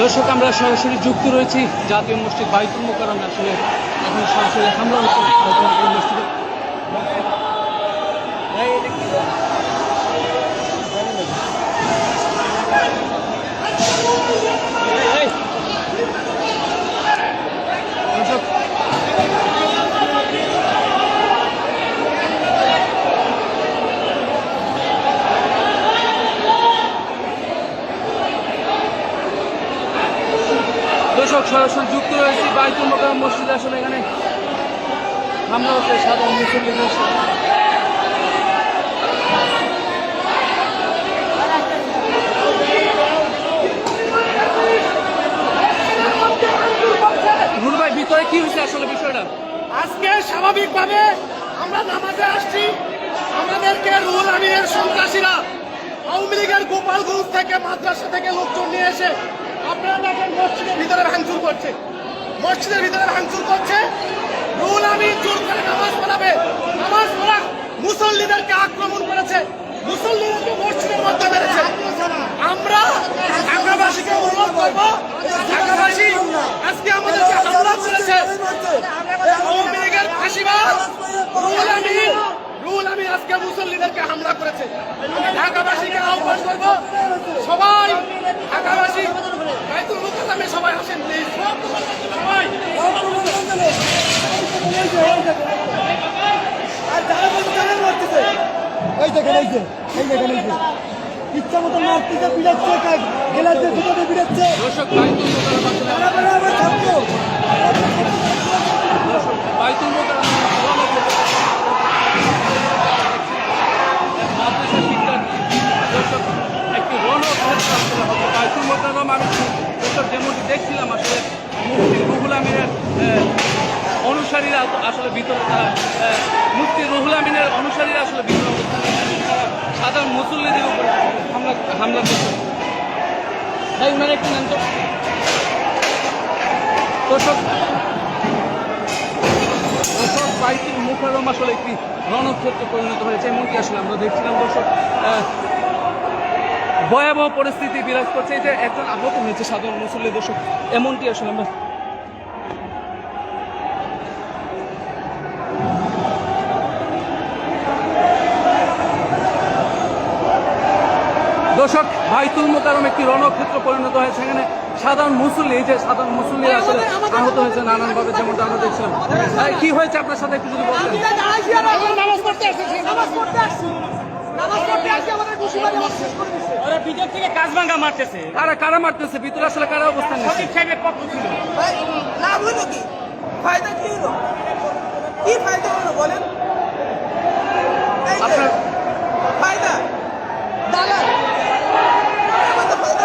দর্শক, আমরা সরাসরি যুক্ত রয়েছি। জাতীয় মসজিদ বাইতুল আমরা আসলে এখন সরাসরি হামলা হচ্ছে মসজিদে এই, দর্শক দর্শক সরাসরি যুক্ত রয়েছে বাইতুল মোকারম মসজিদে। আসলে এখানে হামলা হচ্ছে সাধারণ মুসলিমদের ভাই, ভিতরে কি হয়েছে আসলে বিষয়টা? আজকে স্বাভাবিকভাবে আমরা নামাজে আসছি। আমাদেরকে রুহুল আমিনের সন্ত্রাসীরা আওয়ামী লীগের গোপালগঞ্জ থেকে, মাদ্রাসা থেকে লোকজন নিয়ে এসে আপনারা দেখেন মসজিদের ভিতরে ভাঙচুর করছে। মসজিদের ভিতরে ভাঙচুর করছে। রুহুল আমি জোর করে নামাজ পড়াবে। নামাজ পড়া মুসল্লিদেরকে আক্রমণ করেছে। মুসল্লিদেরকে মসজিদের মধ্যে মেরেছে। আমরা ঢাকাবাসীকে অনুরোধ করব, ঢাকাবাসী, আজকে আমাদেরকে হামলা করেছে আওয়ামী লীগের ফাঁসিবাদ রুহুল আমিন রুহুল আমিন আজকে মুসল্লিদেরকে হামলা করেছে আমি ঢাকাবাসীকে আহ্বান করব সবাই ঢাকাবাসী বাইতুল মুকাদ্দামে সবাই আসেন প্লিজ সবাই আর যারা বলছে তারা মারতেছে এই দেখেন এই যে এই দেখেন এই যে। ইচ্ছা মতো মারতেছে বিড়াচ্ছে গেলাতে দুটোতে বিড়াচ্ছে। একটি রণক্ষেত্র বাইতুল মোকাররম আমি যেমনটি দেখছিলাম আসলে মুফতি রুহুল আমিনের অনুসারীরা আসলে ভিতরে তারা মুফতি রুহুল আমিনের অনুসারীরা আসলে ভিতরে সাধারণ মুসল্লিদের উপর হামলা হামলা করছে। ভাই উনারা একটু নেন তো দর্শক বাইতুল মুখারম আসলে একটি রণক্ষেত্রে পরিণত হয়েছে, এমনকি আসলে আমরা দেখছিলাম দর্শক ভয়াবহ পরিস্থিতি বিরাজ করছে। এই যে একজন আহত হয়েছে সাধারণ মুসল্লি দর্শক, এমনটি আসলে আমরা দর্শক বাইতুল মোকারম একটি রণক্ষেত্র পরিণত হয়েছে। এখানে সাধারণ মুসল্লি এই যে সাধারণ মুসল্লি আসলে আহত হয়েছে নানানভাবে যেমনটা আমরা দেখছিলাম কি হয়েছে আপনার সাথে একটু যদি নামাজ পড়তে আসছি নামাজ পড়তে আসছি। ওরা ভিতর থেকে কাজ ভাঙা মারতেছে। কারা কারা মারতেছে? ভিতরে আসলে কারা অবস্থান সঠিক সাহেবের পক্ষ ছিল লাভ হলো কি? ফায়দা কি হলো? কি ফায়দা হলো বলেন? আপনার ফায়দা। দালাল আমাদের ফায়দা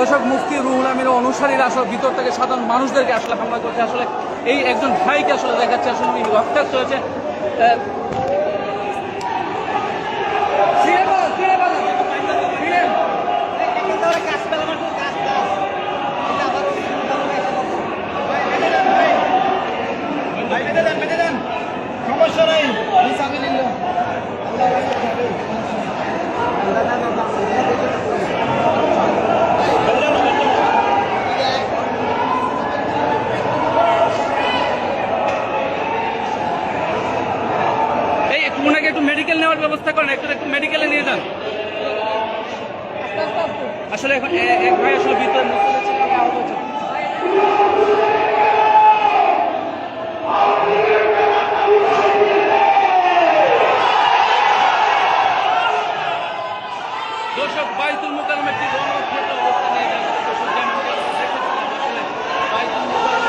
দর্শক, মুফতি রুহুল আমির অনুসারীরা আসলে ভিতর থেকে সাধারণ মানুষদেরকে আসলে হামলা করছে। আসলে এই একজন ভাইকে আসলে দেখাচ্ছে, আসলে উনি রক্তাক্ত হয়েছে। সমস্যা নাই এই একটু ওনাকে একটু মেডিকেল নেওয়ার ব্যবস্থা করেন, একটু একটু মেডিকেলে নিয়ে যান। আসলে এখন এক ভাই আসলে ভিতরে মুসল্লি ছিল, আহত হয়েছে। দর্শক বাইতুল মোকারম একটি রণক্ষেত্র অবস্থান নিয়ে যাচ্ছে দর্শক যেমনটি আমরা দেখেছিলাম আসলে বাইতুল মোকাররম